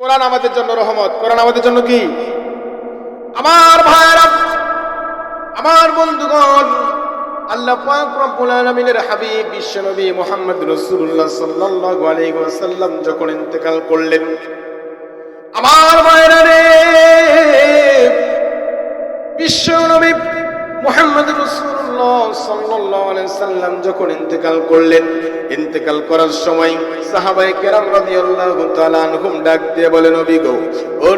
কোরআন আমাদের জন্য রহমত। কোরআন আমাদের জন্য কি? আমার ভাইরা আমার বন্ধুগণ, আল্লাহ রব্বুল হাবিব বিশ্বনবী মুহাম্মদ রাসূলুল্লাহ সাল্লাল্লাহু আলাইহি ওয়াসাল্লাম যখন ইন্তেকাল করলেন, আমার ভাইরা রে বিশ্বনবী সাল্লাম যখন ইন্তেকাল করলেন, ইন্তেকাল করার সময় আনহুম ডাক দিয়ে বলেন গো, ও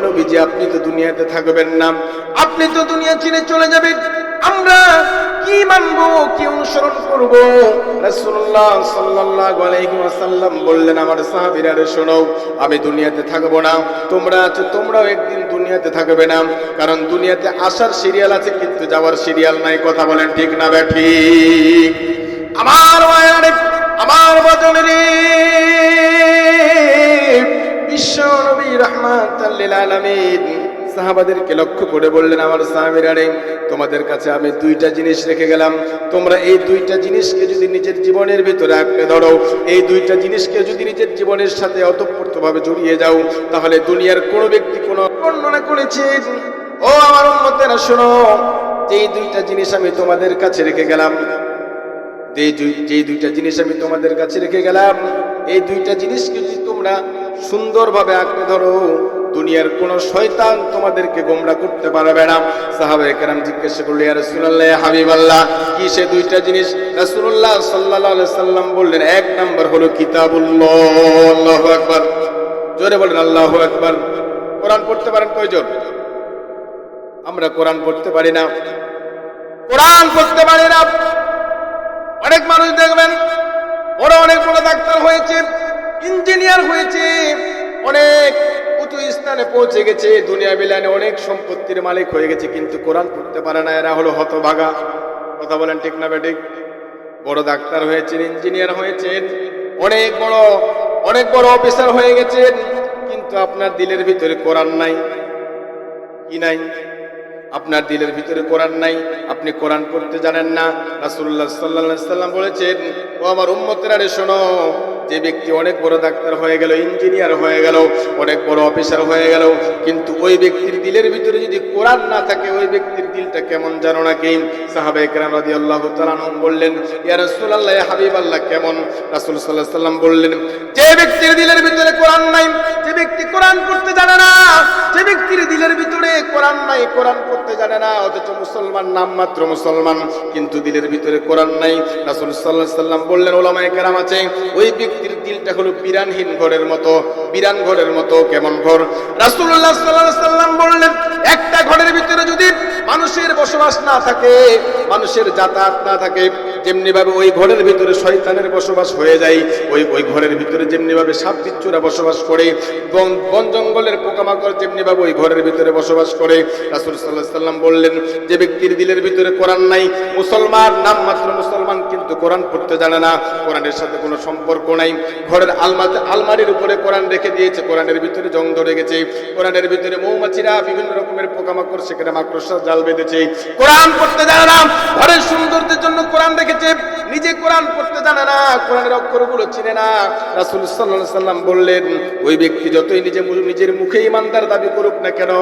আপনি তো দুনিয়াতে থাকবেন না। আপনি তো দুনিয়া ছেড়ে চলে যাবেন। আমরা কি মানবো, কি অনুসরণ করব? ওয়াসাল্লাম বললেন, আমার সাহাবিরারে শোনো, আমি দুনিয়াতে থাকব না। তোমরা আছো, তোমরাও একদিন দুনিয়াতে থাকবে না। কারণ দুনিয়াতে আসার সিরিয়াল আছে, কিন্তু যাওয়ার সিরিয়াল নাই। কথা বলেন ঠিক না ব্যাঠি আমার মায়ের আমার বদনে বিশ্ব নবী রহমাতাল্লিল সাহাবাদেরকে লক্ষ্য করে বললেন, আমার সাহাবীরা তোমাদের কাছে আমি দুইটা জিনিস রেখে গেলাম। তোমরা এই দুইটা জিনিসকে যদি নিজের জীবনের ভিতরে আঁকড়ে ধরো, এই দুইটা জিনিসকে যদি নিজের জীবনের সাথে অতপ্রতভাবে জড়িয়ে যাও, তাহলে দুনিয়ার কোনো ব্যক্তি, কোনো বর্ণনা করেছেন ও আমার উম্মতেরা, শোনো এই দুইটা জিনিস আমি তোমাদের কাছে রেখে গেলাম যে দুই- যে দুইটা জিনিস আমি তোমাদের কাছে রেখে গেলাম, এই দুইটা জিনিসকে যদি তোমরা সুন্দরভাবে আঁকড়ে ধরো দুনিয়ার কোন শয়তান তোমাদেরকে গোমরা করতে পারবে না। সাহাবায়ে কেরাম জিজ্ঞেস করলে ইয়া ইয়া হাবিবাল্লাহ, কি সে দুইটা জিনিস? রাসূলুল্লাহ সাল্লাল্লাহু আলাইহি সাল্লাম বললেন, এক নাম্বার হলো কিতাবুল্লাহ, আল্লাহু জোরে বলেন, আল্লাহু আকবার। কোরআন পড়তে পারেন কয়জন? আমরা কোরআন পড়তে পারি না। কোরআন পড়তে পারি না। অনেক মানুষ দেখবেন ওরা অনেক বড় ডাক্তার হয়েছে, ইঞ্জিনিয়ার হয়েছে, অনেক উঁচু স্থানে পৌঁছে গেছে। দুনিয়া বিলানে অনেক সম্পত্তির মালিক হয়ে গেছে, কিন্তু কোরআন পড়তে পারে না, এরা হলো হতভাগা। কথা বলেন ঠিক না বেঠিক? বড় ডাক্তার হয়েছেন, ইঞ্জিনিয়ার হয়েছেন, অনেক বড় অনেক বড় অফিসার হয়ে গেছেন, কিন্তু আপনার দিলের ভিতরে কোরআন নাই। কি নাই? আপনার দিলের ভিতরে কোরআন নাই, আপনি কোরআন পড়তে জানেন না। রাসূলুল্লাহ সাল্লাল্লাহু সাল্লাম বলেছেন, ও আমার উম্মতেরা রে শোনো যে ব্যক্তি অনেক বড় ডাক্তার হয়ে গেল ইঞ্জিনিয়ার হয়ে গেল, অনেক বড় অফিসার হয়ে গেল, কিন্তু ওই ব্যক্তির দিলের ভিতরে যদি কোরআন না থাকে, ওই ব্যক্তির দিলটা কেমন জানো নাকি? সাহাবা একরাম রাদিয়াল্লাহু তাআলা আনহুম বললেন, ইয়া রাসূলুল্লাহ হাবিব আল্লাহ কেমন? রাসূল সাল্লাহ সাল্লাম বললেন, যে ব্যক্তির দিলের ভিতরে কোরআন নাই, যে ব্যক্তি কোরআন পড়তে জানে না, যে ব্যক্তির দিলের ভিতরে কোরআন নাই, কোরআন পড়তে জানে না, অথচ মুসলমান নামমাত্র মুসলমান, কিন্তু দিলের ভিতরে কোরআন নাই। রাসূল সাল্লাহ সাল্লাম বললেন ওলামায় কেরাম আছে, ওই ব্যক্তির দিলটা হলো বিরানহীন ঘরের মতো, বিরান ঘরের মতো, কেমন ঘর? আলাইহি সাল্লাম বললেন, একটা ঘরের ভিতরে যদি মানুষের বসবাস না থাকে, মানুষের যাতায়াত না থাকে যেমনি ভাবে ওই ঘরের ভিতরে শয়তানের বসবাস হয়ে যায়, ওই ওই ঘরের ভিতরে যেমনি ভাবে সাপ বিচ্ছুরা বসবাস করে, বন বন জঙ্গলের পোকামাকড় যেমনিভাবে ওই ঘরের ভিতরে বসবাস করে, রাসূল আলাইহি সাল্লাম বললেন, যে ব্যক্তির দিলের ভিতরে কোরআন নাই, মুসলমান নাম মাত্র মুসলমান কিন্তু কোরআন পড়তে জানে না, কোরআনের সাথে কোনো সম্পর্ক নাই, ঘরের আলমাতে, আলমারির উপরে কোরআন রেখে দিয়েছে, কোরআনের ভিতরে জং ধরে গেছে কোরআনের ভিতরে মৌমাছিরা বিভিন্ন রকমের পোকামাকড় সেখানে মাকড়সা জাল বেঁধেছে, কোরআন পড়তে জানে না, ঘরের সৌন্দর্যের জন্য কোরআন রেখেছে, নিজে কোরআন পড়তে জানে না, কোরআনের অক্ষরগুলো চিনে না। রাসূল আলাইহি সাল্লাম বললেন, ওই ব্যক্তি যতই নিজে নিজের মুখে ইমানদার দাবি করুক না কেন,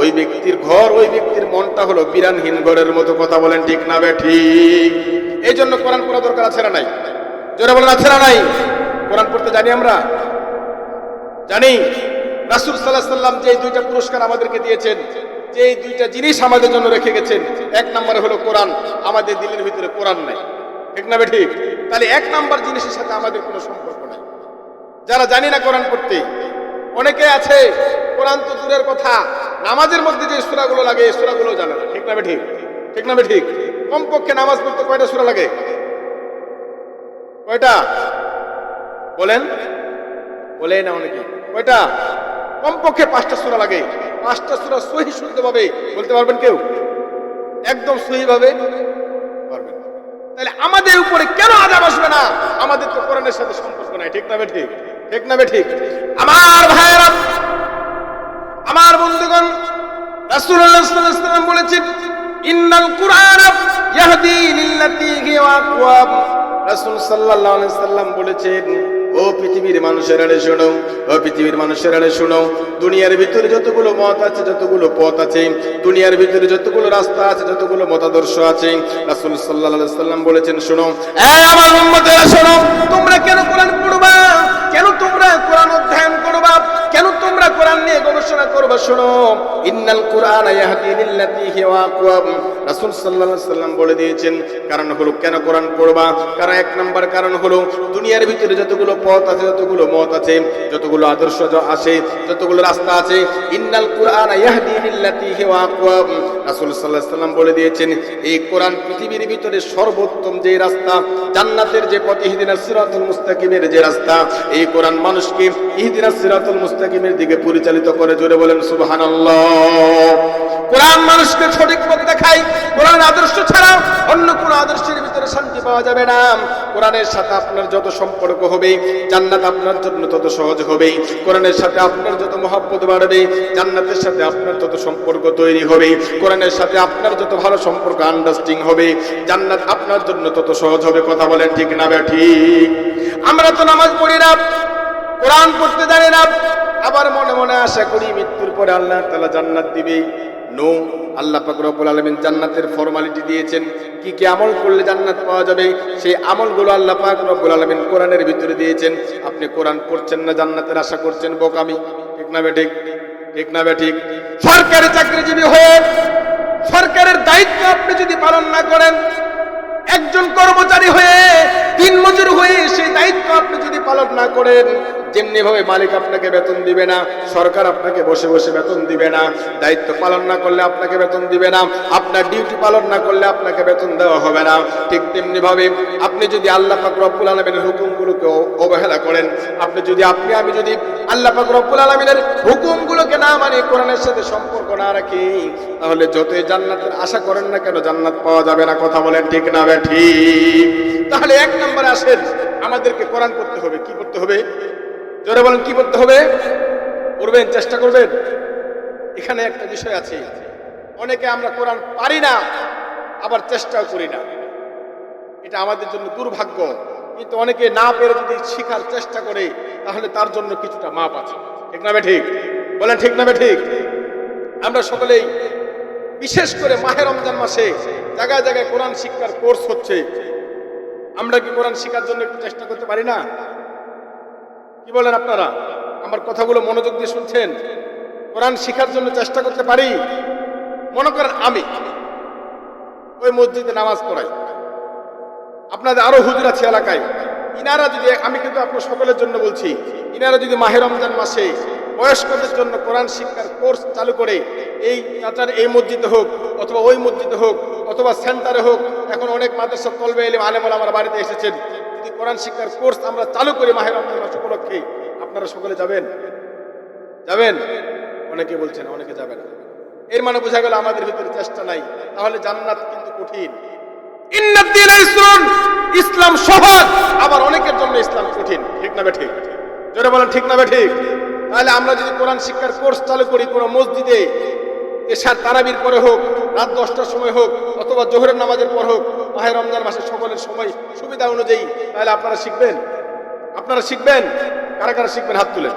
ওই ব্যক্তির ঘর, ওই ব্যক্তির মনটা হলো বিরানহীন ঘরের মতো। কথা বলেন ঠিক না বে, ঠিক। এই জন্য কোরআন পড়া দরকার আছে না নাই? জোরে বলেন, আছে না নাই? কোরআন পড়তে জানি আমরা? জানি। রাসূল আলাইহি সাল্লাম যে দুইটা পুরস্কার আমাদেরকে দিয়েছেন যে এই দুইটা জিনিস আমাদের জন্য রেখে গেছেন। এক নম্বরে হলো কোরআন। আমাদের দিলের ভিতরে কোরআন নাই। ঠিক না ঠিক তাহলে এক নাম্বার জিনিসের সাথে আমাদের কোনো সম্পর্ক নাই। যারা জানি না কোরআন পড়তে, অনেকে আছে, কোরআন তো দূরের কথা, নামাজের মধ্যে যে সূরাগুলো লাগে, এই সূরাগুলো জানে না। ঠিক না ঠিক ঠিক না ঠিক কমপক্ষে নামাজ পড়তে কয়টা সূরা লাগে? কয়টা? বলেন? বলে না অনেকে। কয়টা? কমপক্ষে পাঁচটা সূরা লাগে। পাঁচটা সুরা সহি পাবে। বলতে পারবেন কেউ? একদম সহি ভাবে পারবেন। তাহলে আমাদের উপরে কেন আজাব আসবে না? আমাদের তো কোরআনের সাথে সম্পর্ক নাই, ঠিক না ঠিক? ঠিক না ঠিক? আমার ভাইয়েরা, আমার বন্ধুগণ, রাসূলুল্লাহ সাল্লাল্লাহু আলাইহি ওয়াসাল্লাম বলেছেন, ইন্নাল কুরআন ইয়াহদি লিল্লাতি হিয়া আকওয়াম রাসূল সাল্লাল্লাহু আলাইহি সাল্লাম বলেছেন ও পৃথিবীর মানুষের আড়ে শোনো, ও পৃথিবীর মানুষের আড়ে শোনো, দুনিয়ার ভিতরে যতগুলো মত আছে, যতগুলো পথ আছে, দুনিয়ার ভিতরে যতগুলো রাস্তা আছে, যতগুলো মতাদর্শ আছে, রাসূল আলাইহি সাল্লাম বলেছেন, শোনো আমার উম্মতেরা, শোনো, তোমরা কেন কোরআন পড়বা? কেন তোমরা কারণ হলো কেন কোরআন পড়বা? কারণ এক নাম্বার কারণ হলো দুনিয়ার ভিতরে যতগুলো পথ আছে, যতগুলো মত আছে, যতগুলো আদর্শ আছে, যতগুলো রাস্তা আছে, ইন্নাল কোরআন ইয়াহদি লিল্লাতি আকওয়াম রাসূল সাল্লাল্লাহু আলাইহি সাল্লাম বলে দিয়েছেন, এই কোরআন পৃথিবীর ভিতরে সর্বোত্তম যে রাস্তা, জান্নাতের যে পথ সিরাতুল মুস্তাকিমের যে রাস্তা, এই কোরআন মানুষকে ইহদিনাস সিরাতুল মুস্তাকিমের দিকে পরিচালিত করে, জোরে বলেন সুবহানাল্লাহ। কোরআন মানুষকে সঠিক পথ দেখায়, কোরআন আদর্শ ছাড়া অন্য কোন আদর্শের ভিতরে শান্তি পাওয়া যাবে না। কোরআনের সাথে আপনার যত সম্পর্ক হবে, জান্নাত আপনার জন্য তত সহজ হবে। কোরআনের সাথে আপনার যত মহাব্বত বাড়বে, জান্নাতের সাথে আপনার তত সম্পর্ক তৈরি হবে। কোরআনের সাথে আপনার যত ভালো সম্পর্ক আন্ডারস্ট্যান্ডিং হবে, জান্নাত আপনার জন্য তত সহজ হবে। কথা বলেন ঠিক না বে ঠিক। আমরা তো নামাজ পড়ি না, কোরআন পড়তে জানি না। আবার মনে মনে আশা করি মৃত্যুর পরে আল্লাহ তালা জান্নাত দিবে। নো, আল্লাহ পাক রব্বুল আলামিন জান্নাতের ফর্মালিটি দিয়েছেন। কি কি আমল করলে জান্নাত পাওয়া যাবে, সেই আমলগুলো আল্লাহ পাক রব্বুল আলামিন কোরআনের ভিতরে দিয়েছেন। আপনি কোরআন পড়ছেন না, জান্নাতের আশা করছেন বোকামি। ঠিক না বেঠিক ঠিক? না বে ঠিক? সরকারি চাকরিজীবী হয়ে সরকারের দায়িত্ব আপনি যদি পালন না করেন, একজন কর্মচারী হয়ে দিন মজুর হয়ে সেই দায়িত্ব আপনি যদি পালন না করেন যেমনি ভাবে মালিক আপনাকে বেতন দিবে না, সরকার আপনাকে বসে বসে বেতন দিবে না, দায়িত্ব পালন না করলে আপনাকে বেতন দিবে না, আপনার ডিউটি পালন না করলে আপনাকে বেতন দেওয়া হবে না। ঠিক তেমনি ভাবে আপনি যদি আল্লাহ পাক রব্বুল আলমিনের হুকুমগুলোকে অবহেলা করেন, আপনি যদি, আপনি, আমি যদি আল্লাহ পাক রব্বুল আলমিনের হুকুমগুলোকে না মানে কোরআনের সাথে সম্পর্ক না রাখি, তাহলে যতই জান্নাতের আশা করেন না কেন জান্নাত পাওয়া যাবে না, কথা বলেন ঠিক না ঠিক। তাহলে এক নম্বরে আসেন, আমাদেরকে কোরআন করতে হবে, কি করতে হবে? জোরে বলেন, কি করতে হবে? করবেন, চেষ্টা করবেন? এখানে একটা বিষয় আছে। অনেকে আমরা কোরআন পারি না, আবার চেষ্টাও করি না। এটা আমাদের জন্য দুর্ভাগ্য। কিন্তু অনেকে না পেরে যদি শেখার চেষ্টা করে, তাহলে তার জন্য কিছুটা মাপ আছে। ঠিক না ঠিক? বলেন, ঠিক না ঠিক? আমরা সকলেই, বিশেষ করে মাহে রমজান মাসে জায়গায় জায়গায় কোরআন শিক্ষার কোর্স হচ্ছে। আমরা কি কোরআন শেখার জন্য একটু চেষ্টা করতে পারি না? কি বলেন আপনারা? আমার কথাগুলো মনোযোগ দিয়ে শুনছেন? কোরআন শিখার জন্য চেষ্টা করতে পারি? মনে করেন আমি ওই মসজিদে নামাজ পড়াই। আপনাদের আরও হুজুর আছে এলাকায়। ইনারা যদি, আমি কিন্তু আপনার সকলের জন্য বলছি, ইনারা যদি মাহে রমজান মাসে বয়স্কদের জন্য কোরআন শিক্ষার কোর্স চালু করে, এই চাচার এই মসজিদে হোক, অথবা ওই মসজিদে হোক, অথবা সেন্টারে হোক, এখন অনেক মাদ্রাসা তলবে এলে আলেমল আমার বাড়িতে এসেছেন। যদি কোরআন শিক্ষার কোর্স আমরা চালু করি মাহের রমজান উপলক্ষে আপনারা সকলে যাবেন? যাবেন? অনেকে বলছেন, অনেকে যাবে না। এর মানে বোঝা গেল আমাদের ভিতরে চেষ্টা নাই। তাহলে জান্নাত কিন্তু কঠিন। ইসলাম সহজ। আবার অনেকের জন্য ইসলাম কঠিন। ঠিক না ঠিক জোরে বলেন, ঠিক না ঠিক তাহলে আমরা যদি কোরআন শিক্ষার কোর্স চালু করি কোনো মসজিদে, এশার তারাবির পরে হোক, রাত দশটার সময় হোক, অথবা জোহরের নামাজের পর হোক মাহে রমজান মাসে সকলের সময় সুবিধা অনুযায়ী, তাহলে আপনারা শিখবেন? আপনারা শিখবেন? কারা কারা শিখবেন? হাত তুলেন।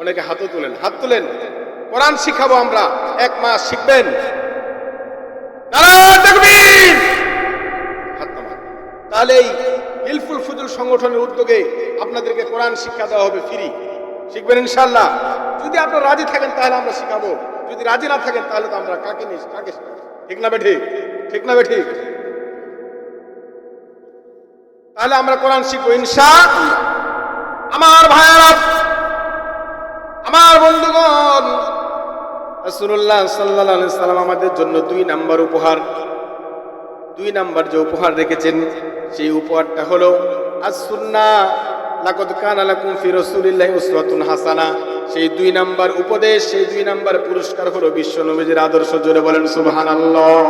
অনেকে হাতও তুলেন। হাত তুলেন। কোরআন শিখাবো আমরা। এক মাস শিখবেন। তাহলে এই হিলফুল ফুজুল সংগঠনের উদ্যোগে আপনাদেরকে কোরআন শিক্ষা দেওয়া হবে ফ্রি। শিখবেন ইনশাল্লাহ যদি আপনারা রাজি থাকেন, তাহলে আমরা শিখাবো। যদি রাজি না থাকেন, তাহলে তো আমরা কাকে নিয়ে কাকে ঠিক না বে ঠিক না বে ঠিক তাহলে আমরা কোরআন শিখব ইনশা আমার ভাইয়ারা, আমার বন্ধুগণ, রাসূলুল্লাহ সাল্লাল্লাহু আলাইহি সাল্লাম আমাদের জন্য দুই নাম্বার উপহার, দুই নাম্বার যে উপহার রেখেছেন, সেই উপহারটা হলো as-sunnah লাকাদ কানা লাকুম ফি রাসূলিল্লাহি উসওয়াতুন হাসানা। সেই দুই নাম্বার উপদেশ, সেই দুই নাম্বার পুরস্কার হলো বিশ্ব নবীজির আদর্শ, জোরে বলেন সুবহানাল্লাহ।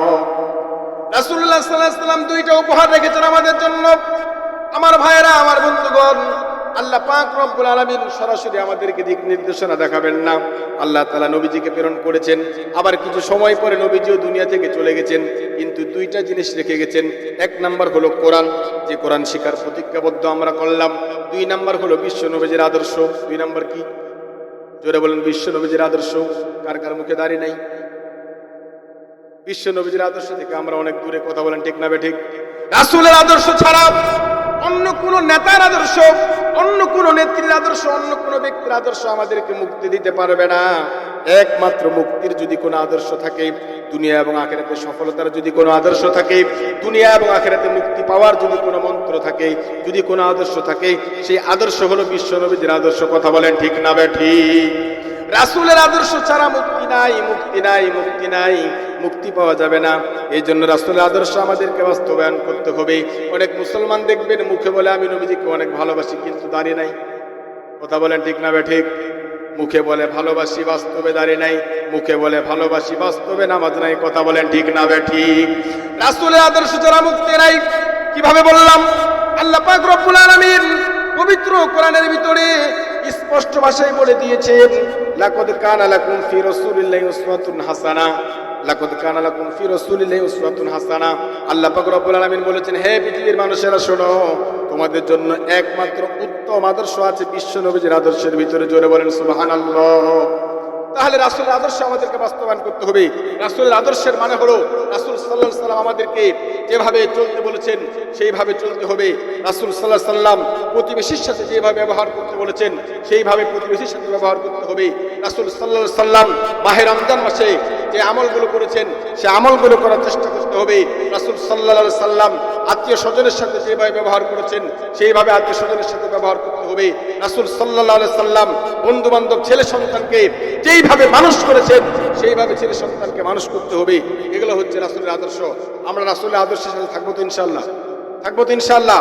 রাসূলুল্লাহ সাল্লাল্লাহু আলাইহি দুইটা উপহার রেখেছেন আমাদের জন্য। আমার ভাইয়েরা, আমার বন্ধুগণ আল্লাহ পাক রব্বুল আলামিন সরাসরি আমাদেরকে দিক নির্দেশনা দেখাবেন না। আল্লাহ তাআলা নবীজিকে প্রেরণ করেছেন। আবার কিছু সময় পরে নবীজিও দুনিয়া থেকে চলে গেছেন। কিন্তু দুইটা জিনিস রেখে গেছেন। এক নাম্বার হলো কোরআন। যে কোরআন শিকার প্রতিজ্ঞাবদ্ধ আমরা করলাম। দুই নাম্বার হলো বিশ্ব নবীজির আদর্শ। দুই নাম্বার কি? জোরে বলেন, বিশ্ব নবীজির আদর্শ। কার কার মুখে দাঁড়িয়ে নাই? বিশ্ব নবীজির আদর্শ থেকে আমরা অনেক দূরে কথা বলেন, ঠিক না বে ঠিক? রাসূলের আদর্শ ছাড়া অন্য কোন নেতার আদর্শ অন্য কোন নেত্রীর আদর্শ, অন্য কোন ব্যক্তির আদর্শ আমাদেরকে মুক্তি দিতে পারবে না। একমাত্র মুক্তির যদি কোনো আদর্শ থাকে, দুনিয়া এবং আখেরাতে সফলতার যদি কোনো আদর্শ থাকে, দুনিয়া এবং আখেরাতে মুক্তি পাওয়ার যদি কোনো মন্ত্র থাকে, যদি কোনো আদর্শ থাকে, সেই আদর্শ হলো বিশ্ব নবীজির আদর্শ। কথা বলেন ঠিক না বে ঠিক? রাসূলের আদর্শ ছাড়া মুক্তি নাই মুক্তি নাই মুক্তি নাই। মুক্তি পাওয়া যাবে না। এই জন্য রাসূলের আদর্শ আমাদেরকে বাস্তবায়ন করতে হবে। অনেক মুসলমান দেখবেন মুখে বলে, আমি নবীজিকে অনেক ভালোবাসি, কিন্তু দাঁড়িয়ে নাই। কথা বলেন ঠিক না ঠিক? মুখে বলে, ভালোবাসি, বাস্তবে দাঁড়িয়ে নাই। মুখে বলে, ভালোবাসি, বাস্তবে নামাজ নাই। কথা বলেন ঠিক না ঠিক? রাসূলের আদর্শ ছাড়া মুক্তি নাই, কীভাবে বললাম? আল্লাহ পাক পবিত্র কোরআনের ভিতরে স্পষ্ট ভাষায় বলে দিয়েছেন, লাকদ কানা লাকুম ফি রাসূলিল্লাহি উসওয়াতুন হাসানা। লাকদ কানা লাকুম ফি রাসূলিল্লাহি উসওয়াতুন হাসানা। আল্লাহ পাক রব্বুল আলামিন বলেছেন, হে পৃথিবীর মানুষেরা, শোনো, তোমাদের জন্য একমাত্র উত্তম আদর্শ আছে বিশ্ব নবীজির আদর্শের ভিতরে। জোরে বলেন, সুবহানাল্লাহ। তাহলে রাসূলের আদর্শ আমাদেরকে বাস্তবায়ন করতে হবে। রাসূলের আদর্শের মানে হলো, রাসূল সাল্লাল্লাহু সাল্লাম আমাদেরকে যেভাবে চলতে বলেছেন, সেইভাবে চলতে হবে। রাসূল সাল্লাল্লাহু সাল্লাম প্রতিবেশীর সাথে যেভাবে ব্যবহার করতে বলেছেন, সেইভাবে প্রতিবেশীর সাথে ব্যবহার করতে হবে। রাসূল সাল্লাল্লাহু সাল্লাম মাহে রমজান মাসে যে আমলগুলো করেছেন, সে আমলগুলো করার চেষ্টা করতে হবে। রাসুল আলাইহি সাল্লাম আত্মীয় স্বজনের সাথে যেভাবে ব্যবহার করেছেন, সেইভাবে আত্মীয় স্বজনের সাথে ব্যবহার করতে হবে। রাসূল আলাইহি সাল্লাম বন্ধু বান্ধব ছেলে সন্তানকে যেইভাবে মানুষ করেছেন, সেইভাবে ছেলে সন্তানকে মানুষ করতে হবে। এগুলো হচ্ছে রাসূলের আদর্শ। আমরা রাসূলের আদর্শের সাথে থাকব তো ইনশাআল্লাহ। থাকব তো ইনশাআল্লাহ।